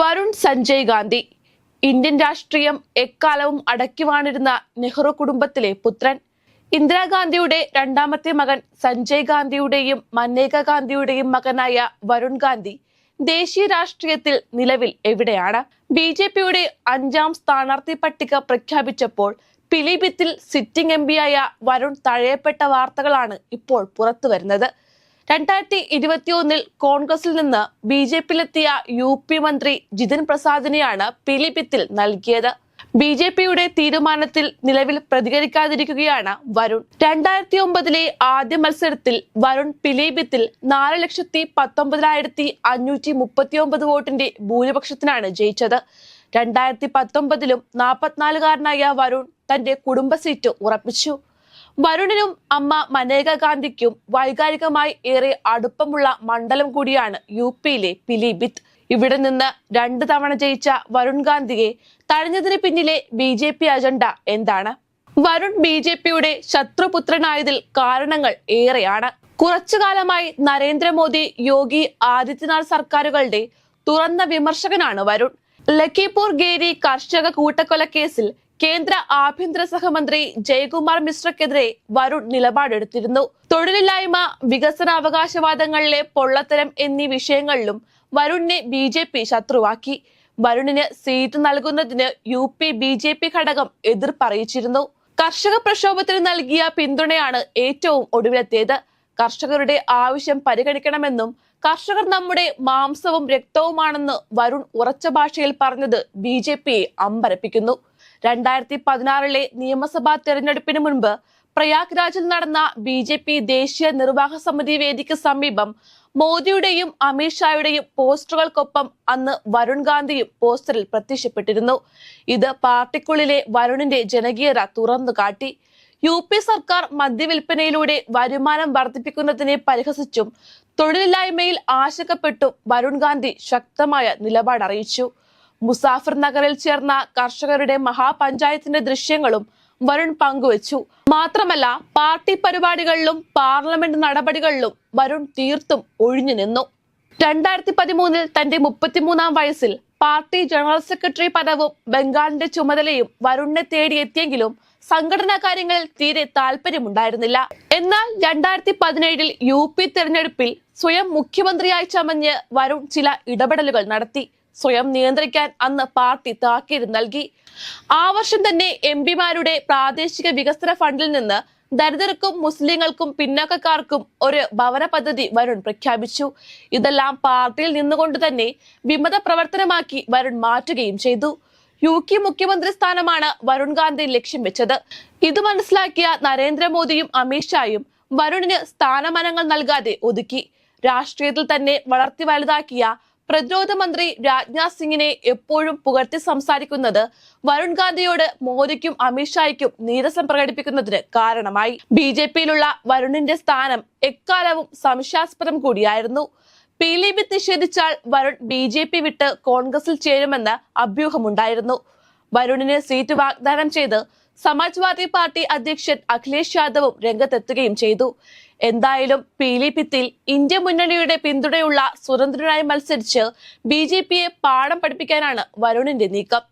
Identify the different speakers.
Speaker 1: Varun Sanjay Gandhi. Indian രാഷ്ട്രീയം എക്കാലവും അടക്കിവാണിരുന്ന നെഹ്റു കുടുംബത്തിലെ പുത്രൻ. ഇന്ദിരാഗാന്ധിയുടെ രണ്ടാമത്തെ മകൻ സഞ്ജയ് ഗാന്ധിയുടെയും മനേക ഗാന്ധിയുടെയും മകനായ വരുൺ ഗാന്ധി ദേശീയ രാഷ്ട്രീയത്തിൽ നിലവിൽ എവിടെയാണ്? ബി ജെ പിയുടെ അഞ്ചാം സ്ഥാനാർത്ഥി പട്ടിക പ്രഖ്യാപിച്ചപ്പോൾ പിലിഭിത്തിൽ സിറ്റിംഗ് എം പിയായ വരുൺ തഴയപ്പെട്ട വാർത്തകളാണ് ഇപ്പോൾ പുറത്തുവരുന്നത്. രണ്ടായിരത്തി ഇരുപത്തിയൊന്നിൽ കോൺഗ്രസിൽ നിന്ന് ബി ജെ പിയിലെത്തിയ യു പി മന്ത്രി ജിതിൻ പ്രസാദിനെയാണ് പിലിപിത്തിൽ നൽകിയത്. ബി ജെ പിയുടെ തീരുമാനത്തിൽ നിലവിൽ പ്രതികരിക്കാതിരിക്കുകയാണ് വരുൺ. രണ്ടായിരത്തി ഒമ്പതിലെ ആദ്യ മത്സരത്തിൽ വരുൺ പിലീപിത്തിൽ നാല് ലക്ഷത്തി പത്തൊമ്പതിനായിരത്തി അഞ്ഞൂറ്റി മുപ്പത്തി ഒമ്പത് വോട്ടിന്റെ ഭൂരിപക്ഷത്തിനാണ് ജയിച്ചത്. രണ്ടായിരത്തി പത്തൊമ്പതിലും നാൽപ്പത്തിനാലുകാരനായ വരുൺ തന്റെ കുടുംബ സീറ്റ് ഉറപ്പിച്ചു. വരുണിനും അമ്മ മനേക ഗാന്ധിക്കും വൈകാരികമായി ഏറെ അടുപ്പമുള്ള മണ്ഡലം കൂടിയാണ് യു പിയിലെ പിലിഭിത്ത് ഇവിടെ നിന്ന് രണ്ട് തവണ ജയിച്ച വരുൺ ഗാന്ധിയെ തഴഞ്ഞതിന് പിന്നിലെ ബി ജെ പി അജണ്ട എന്താണ്? വരുൺ ബി ജെ പിയുടെ ശത്രുപുത്രനായതിൽ കാരണങ്ങൾ ഏറെയാണ്. കുറച്ചു കാലമായി നരേന്ദ്രമോദി യോഗി ആദിത്യനാഥ് സർക്കാരുകളുടെ തുറന്ന വിമർശകനാണ് വരുൺ. ലഖിപൂർ ഗേരി കർഷക കൂട്ടക്കൊലക്കേസിൽ കേന്ദ്ര ആഭ്യന്തര സഹമന്ത്രി ജയകുമാർ മിശ്രക്കെതിരെ വരുൺ നിലപാടെടുത്തിരുന്നു. തൊഴിലില്ലായ്മ വികസന അവകാശവാദങ്ങളിലെ പൊള്ളത്തരം എന്നീ വിഷയങ്ങളിലും വരുണിനെ ബി ജെ പി ശത്രുവാക്കി. വരുണിന് സീറ്റ് നൽകുന്നതിന് U P B J P ഘടകം എതിർപ്പറിയിച്ചിരുന്നു. കർഷക പ്രക്ഷോഭത്തിന് നൽകിയ പിന്തുണയാണ് ഏറ്റവും ഒടുവിലെത്തിയത്. കർഷകരുടെ ആവശ്യം പരിഗണിക്കണമെന്നും കർഷകർ നമ്മുടെ മാംസവും രക്തവുമാണെന്ന് വരുൺ ഉറച്ച ഭാഷയിൽ പറഞ്ഞത് ബി ജെ പിയെ അമ്പരപ്പിക്കുന്നു. രണ്ടായിരത്തി പതിനാറിലെ നിയമസഭാ തെരഞ്ഞെടുപ്പിന് മുൻപ് പ്രയാഗ് രാജിൽ നടന്ന ബി ജെ പി ദേശീയ നിർവാഹക സമിതി വേദിക്ക് സമീപം മോദിയുടെയും അമിത്ഷായുടെയും പോസ്റ്ററുകൾക്കൊപ്പം അന്ന് വരുൺ ഗാന്ധിയും പോസ്റ്ററിൽ പ്രത്യക്ഷപ്പെട്ടിരുന്നു. ഇത് പാർട്ടിക്കുള്ളിലെ വരുണിന്റെ ജനകീയത തുറന്നു കാട്ടി. യു പി സർക്കാർ മദ്യവിൽപ്പനയിലൂടെ വരുമാനം വർദ്ധിപ്പിക്കുന്നതിനെ പരിഹസിച്ചും തൊഴിലില്ലായ്മയിൽ ആശങ്കപ്പെട്ടും വരുൺ ഗാന്ധി ശക്തമായ നിലപാട് അറിയിച്ചു മുസാഫർ നഗറിൽ ചേർന്ന കർഷകരുടെ മഹാപഞ്ചായത്തിന്റെ ദൃശ്യങ്ങളും വരുൺ പങ്കുവച്ചു. മാത്രമല്ല പാർട്ടി പരിപാടികളിലും പാർലമെന്റ് നടപടികളിലും വരുൺ തീർത്തും ഒഴിഞ്ഞു നിന്നു. രണ്ടായിരത്തി പതിമൂന്നിൽ തന്റെ മുപ്പത്തിമൂന്നാം വയസ്സിൽ പാർട്ടി ജനറൽ സെക്രട്ടറി പദവും ബംഗാളിന്റെ ചുമതലയും വരുണിനെ തേടിയെത്തിയെങ്കിലും സംഘടനാ കാര്യങ്ങളിൽ തീരെ താല്പര്യമുണ്ടായിരുന്നില്ല എന്നാൽ രണ്ടായിരത്തി പതിനേഴിൽ യു പി തെരഞ്ഞെടുപ്പിൽ സ്വയം മുഖ്യമന്ത്രിയായി ചമഞ്ഞ് വരുൺ ചില ഇടപെടലുകൾ നടത്തി. സ്വയം നിയന്ത്രിക്കാൻ അന്ന് പാർട്ടി താക്കീത് നൽകി. ആ വർഷം തന്നെ എം പിമാരുടെ പ്രാദേശിക വികസന ഫണ്ടിൽ നിന്ന് ദരിദ്രർക്കും മുസ്ലിങ്ങൾക്കും പിന്നാക്കക്കാർക്കും ഒരു ഭവന പദ്ധതി വരുൺ പ്രഖ്യാപിച്ചു. ഇതെല്ലാം പാർട്ടിയിൽ നിന്നുകൊണ്ട് തന്നെ വിമത പ്രവർത്തനമാക്കി വരുൺ മാറ്റുകയും ചെയ്തു. യു കെ മുഖ്യമന്ത്രി സ്ഥാനമാണ് വരുൺ ഗാന്ധി ലക്ഷ്യം വെച്ചത്. ഇത് മനസ്സിലാക്കിയ നരേന്ദ്രമോദിയും അമിത്ഷായും വരുണിന് സ്ഥാനമാനങ്ങൾ നൽകാതെ ഒതുക്കി. രാഷ്ട്രീയത്തിൽ തന്നെ വളർത്തി വലുതാക്കിയ പ്രതിരോധ മന്ത്രി രാജ്നാഥ് സിംഗിനെ എപ്പോഴും പുകഴ്ത്തി സംസാരിക്കുന്നത് വരുൺ ഗാന്ധിയോട് മോദിക്കും അമിത്ഷായ്ക്കും നീരസം പ്രകടിപ്പിക്കുന്നതിന് കാരണമായി. ബി ജെ പിയിലുള്ള വരുണിന്റെ സ്ഥാനം എക്കാലവും സംശയാസ്പദം കൂടിയായിരുന്നു. പീലിഭിത്ത് നിഷേധിച്ചാൽ വരുൺ ബി ജെ പി വിട്ട് കോൺഗ്രസിൽ ചേരുമെന്ന് അഭ്യൂഹമുണ്ടായിരുന്നു. വരുണിന് സീറ്റ് വാഗ്ദാനം ചെയ്ത് സമാജ്വാദി പാർട്ടി അധ്യക്ഷൻ അഖിലേഷ് യാദവും രംഗത്തെത്തുകയും ചെയ്തു. എന്തായാലും പീലിഭിത്തിൽ ഇന്ത്യ മുന്നണിയുടെ പിന്തുണയുള്ള സ്വതന്ത്രനായി മത്സരിച്ച് ബി പാഠം പഠിപ്പിക്കാനാണ് വരുണിന്റെ നീക്കം.